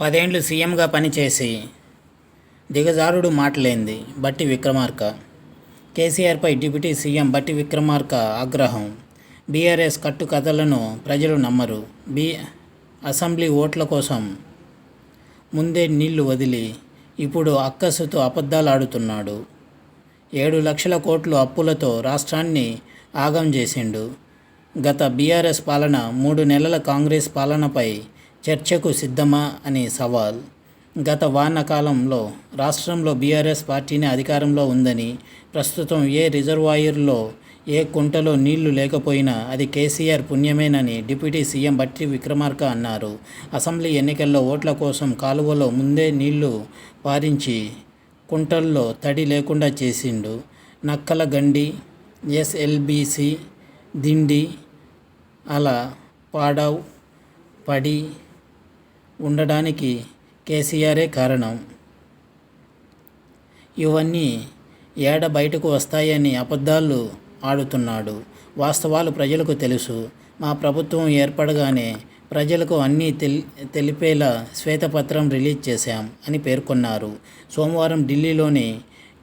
పదేండ్లు సీఎంగా పనిచేసి దిగజారుడు మాటలేంది బట్టి విక్రమార్క. కేసీఆర్పై డిప్యూటీ సీఎం బట్టి విక్రమార్క ఆగ్రహం. బీఆర్ఎస్ కట్టుకథలను ప్రజలు నమ్మరు. బీ అసెంబ్లీ ఓట్ల కోసం ముందే నీళ్ళు వదిలి ఇప్పుడు అక్కసుతో అబద్ధాలు ఆడుతున్నాడు ఏడు లక్షల కోట్లు అప్పులతో రాష్ట్రాన్ని ఆగం చేసిండు. గత బీఆర్ఎస్ పాలన మూడు నెలల కాంగ్రెస్ పాలనపై చర్చకు సిద్ధమా అని సవాల్ గత వానకాలంలో రాష్ట్రంలో బీఆర్ఎస్ పార్టీని అధికారంలో ఉందని ప్రస్తుతం ఏ రిజర్వాయర్లో ఏ కుంటలో నీళ్ళు లేకపోయినా అది కేసీఆర్ పుణ్యమేనని డిప్యూటీ సీఎం బట్టి విక్రమార్క అన్నారు. అసెంబ్లీ ఎన్నికల్లో ఓట్ల కోసం కాలువలో ముందే నీళ్ళు పారించి కుంటల్లో తడి లేకుండా చేసిండు. నక్కల గండి ఎస్ఎల్బిసి దిండి అలా పాడవ్ పడి ఉండడానికి కేసీఆరే కారణం. ఇవన్నీ ఏడ బయటకు వస్తాయని అబద్ధాలు ఆడుతున్నాడు. వాస్తవాలు ప్రజలకు తెలుసు. మా ప్రభుత్వం ఏర్పడగానే ప్రజలకు అన్నీ తెలి తెలిపేలా శ్వేతపత్రం రిలీజ్ చేశాం అని పేర్కొన్నారు. సోమవారం ఢిల్లీలోని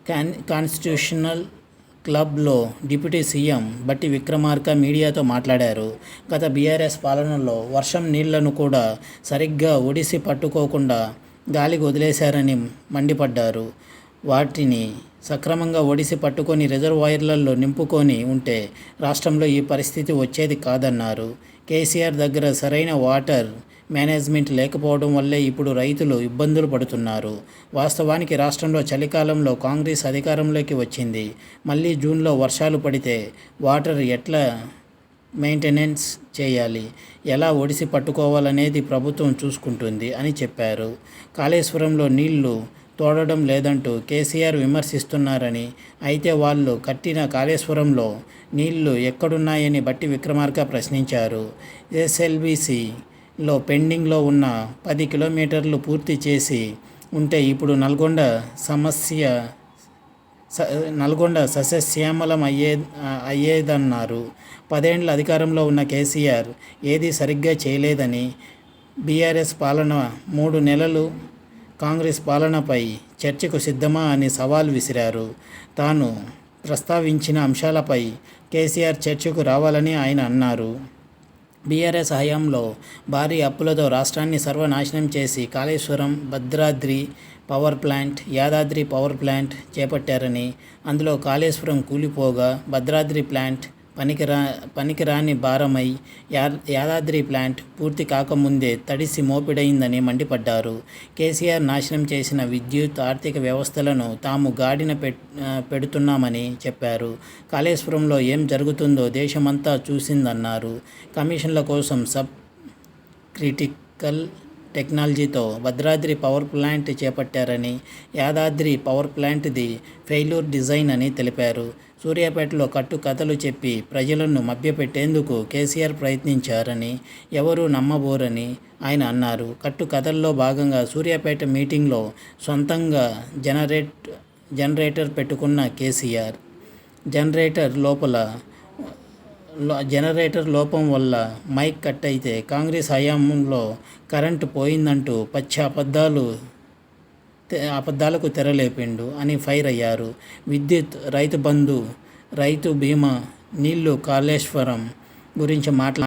కాన్ కాన్స్టిట్యూషనల్ క్లబ్లో డిప్యూటీ సీఎం బట్టి విక్రమార్క మీడియాతో మాట్లాడారు. గత బీఆర్ఎస్ పాలనలో వర్షం నీళ్ళను కూడా సరిగ్గా ఒడిసి పట్టుకోకుండా గాలికి వదిలేశారని మండిపడ్డారు. వాటిని సక్రమంగా ఒడిసి పట్టుకొని రిజర్వాయర్లలో నింపుకొని ఉంటే రాష్ట్రంలో ఈ పరిస్థితి వచ్చేది కాదన్నారు. కేసీఆర్ దగ్గర సరైన వాటర్ మేనేజ్మెంట్ లేకపోవడం వల్లే ఇప్పుడు రైతులు ఇబ్బందులు పడుతున్నారు. వాస్తవానికి రాష్ట్రంలో చలికాలంలో కాంగ్రెస్ అధికారంలోకి వచ్చింది. మళ్ళీ జూన్లో వర్షాలు పడితే వాటర్ ఎట్లా మెయింటెనెన్స్ చేయాలి? ఎలా ఒడిసి పట్టుకోవాలనేది ప్రభుత్వం చూసుకుంటుంది అని చెప్పారు. కాళేశ్వరంలో నీళ్ళు తోడడం లేదంటూ కేసీఆర్ విమర్శిస్తున్నారని అయితే వాళ్ళు కట్టిన కాళేశ్వరంలో నీళ్ళు ఎక్కడున్నాయని బట్టి విక్రమార్క ప్రశ్నించారు. లో పెండింగ్లో ఉన్న పది కిలోమీటర్లు పూర్తి చేసి ఉంటే ఇప్పుడు నల్గొండ సమస్య స నల్గొండ సస్యశ్యామలం అయ్యే అయ్యేదన్నారు. పదేండ్ల అధికారంలో ఉన్న కేసీఆర్ ఏది సరిగ్గా చేయలేదని బీఆర్ఎస్ పాలన మూడు నెలలు కాంగ్రెస్ పాలనపై చర్చకు సిద్ధమా అని సవాల్ విసిరారు. తాను ప్రస్తావించిన అంశాలపై కేసీఆర్ చర్చకు రావాలని ఆయన అన్నారు. బీఆర్ఎస్ హయాంలో భారీ అప్పులతో రాష్ట్రాన్ని సర్వనాశనం చేసి Kaleshwaram Bhadradri power plant Yadadri power plant చేపట్టారని అందులో కాళేశ్వరం కూలిపోగా భద్రాద్రి ప్లాంట్ పనికిరా పనికిరాని భారమై యా యాదాద్రి ప్లాంట్ పూర్తి కాకముందే తడిసి మోపిడైందని మండిపడ్డారు. కేసీఆర్ నాశనం చేసిన విద్యుత్ ఆర్థిక వ్యవస్థలను తాము గాడిన పెడుతున్నామని చెప్పారు. కాళేశ్వరంలో ఏం జరుగుతుందో దేశమంతా చూసిందన్నారు. కమిషన్ల కోసం సబ్ క్రిటికల్ టెక్నాలజీతో భద్రాద్రి పవర్ ప్లాంట్ చేపట్టారని యాదాద్రి పవర్ ప్లాంట్ది ఫెయిల్యూర్ డిజైన్ అని తెలిపారు. సూర్యాపేటలో కట్టు కథలు చెప్పి ప్రజలను మభ్యపెట్టేందుకు కేసీఆర్ ప్రయత్నించారని ఎవరూ నమ్మబోరని ఆయన అన్నారు. కట్టు కథల్లో భాగంగా సూర్యాపేట మీటింగ్లో సొంతంగా జనరేట్ జనరేటర్ పెట్టుకున్న కేసీఆర్. జనరేటర్ లోపల జనరేటర్ లోపం వల్ల మైక్ కట్ అయితే కాంగ్రెస్ హయాంలో కరెంటు పోయిందంటూ పచ్చి అబద్ధాలు అబద్ధాలకు తెరలేపిండు అని ఫైర్ అయ్యారు. విద్యుత్ రైతు బంధు రైతు బీమా నీళ్ళు కాళేశ్వరం గురించి మాట్లా